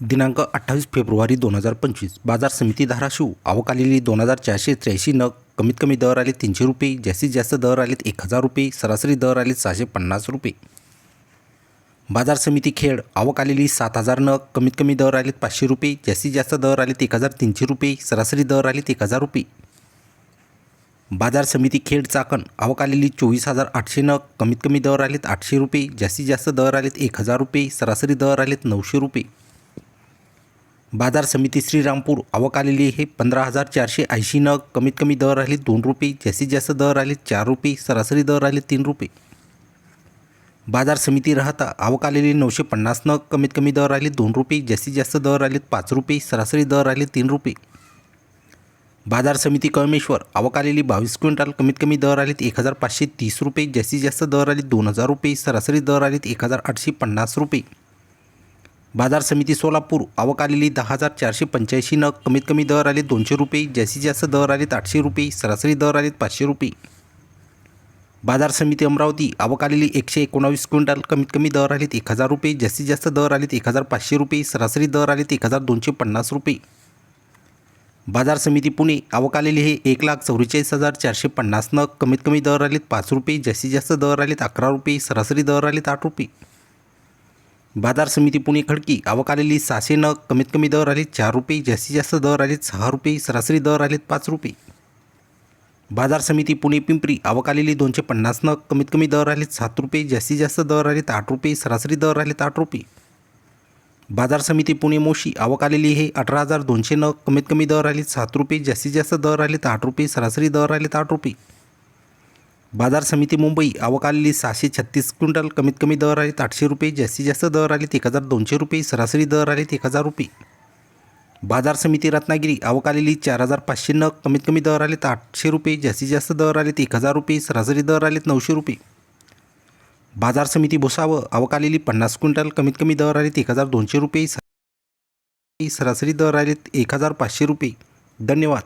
दिनांक अठ्ठावीस फेब्रुवारी दोन हजार पंचवीस. बाजार समिती धाराशिव आवक आलेली दोन हजार चारशे त्र्याऐंशी नग. कमीत कमी दर आले तीनशे रुपये. जास्तीत जास्त दर आलेत एक हजार रुपये. सरासरी दर आले सहाशे पन्नास रुपये. बाजार समिती खेड. आवक आलेली सात हजार नग. कमीत कमी दर आलेत पाचशे रुपये. जास्तीत जास्त दर आलेत एक हजार तीनशे रुपये. सरासरी दर आलेत एक हजार रुपये. बाजार समिती खेड चाकण. आवक आलेली चोवीस हजार आठशे नग. कमीत कमी दर आलेत आठशे रुपये. जास्तीत जास्त दर आलेत एक हजार रुपये. सरासरी दर आलेत नऊशे रुपये. बाजार समिती श्रीरामपूर आवक आलेली आहे. पंधरा हजार चारशे ऐंशी नग कमीत कमी दर आले दोन रुपये जास्तीत जास्त दर आले चार रुपये सरासरी दर आले तीन रुपये. बाजार समिती राहता आवक आलेली नऊशे पन्नास नग कमीत कमी दर आले दोन रुपये जास्तीत जास्त दर आले पाच रुपये सरासरी दर आले तीन रुपये. बाजार समिती कळमेश्वर आवक आलेली बावीस क्विंटल कमीत कमी दर आलेत एक हजार पाचशे तीस रुपये जास्तीत जास्त दर आले दोन हजार रुपये सरासरी दर आलेत एक हजार आठशे पन्नास रुपये. बाजार समिती सोलापूर आवक आलेली दहा हजार चारशे पंच्याऐंशी नग कमीत कमी दर आले दोनशे रुपये जास्तीत जास्त दर आलेत आठशे रुपये सरासरी दर आलेत पाचशे रुपये. बाजार समिती अमरावती आवक आलेली एकशे एकोणावीस क्विंटल कमीत कमी दर आलेत एक हजार रुपये जास्तीत जास्त दर आलेत एक हजार पाचशे रुपये सरासरी दर आलेत एक हजार दोनशे पन्नास रुपये. बाजार समिती पुणे आवक आलेली हे एक लाख चौवेचाळीस हजार चारशे पन्नास नग कमीत कमी दर आलेत पाच रुपये जास्तीत जास्त दर आलेत अकरा रुपये सरासरी दर आलेत आठ रुपये. बाजार समिती पुणे खडकी आवक आलेली सहाशे नग कमीत कमी दर आले चार रुपये जास्तीत जास्त दर आलेत सहा रुपये सरासरी दर आलेत पाच रुपये. बाजार समिती पुणे पिंपरी आवक आलेली दोनशे पन्नास नग कमीत कमी दर आलेत सात रुपये जास्तीत जास्त दर आलेत आठ रुपये सरासरी दर आलेत आठ रुपये. बाजार समिती पुणे मोशी आवक आलेली हे अठरा हजार दोनशे नग कमीत कमी दर आलेत सात रुपये जास्तीत जास्त दर आलेत आठ रुपये सरासरी दर आलेत आठ रुपये. बाजार समिती मुंबई आवक आलेली सहाशे छत्तीस क्विंटल कमीत कमी दर आलेत आठशे रुपये जास्तीत जास्त दर आलेत एक हजार दोनशे रुपये सरासरी दर आलेत एक हजार रुपये. बाजार समिती रत्नागिरी आवक आलेली चार हजार पाचशे नग कमीत कमी दर आलेत आठशे रुपये जास्तीत जास्त दर आलेत एक हजार रुपये सरासरी दर आलेत नऊशे रुपये. बाजार समिती भुसावळ आवक आलेली पन्नास क्विंटल कमीत कमी दर आलेत एक हजार दोनशे रुपये सरासरी दर आलेत एक हजार पाचशे रुपये. धन्यवाद.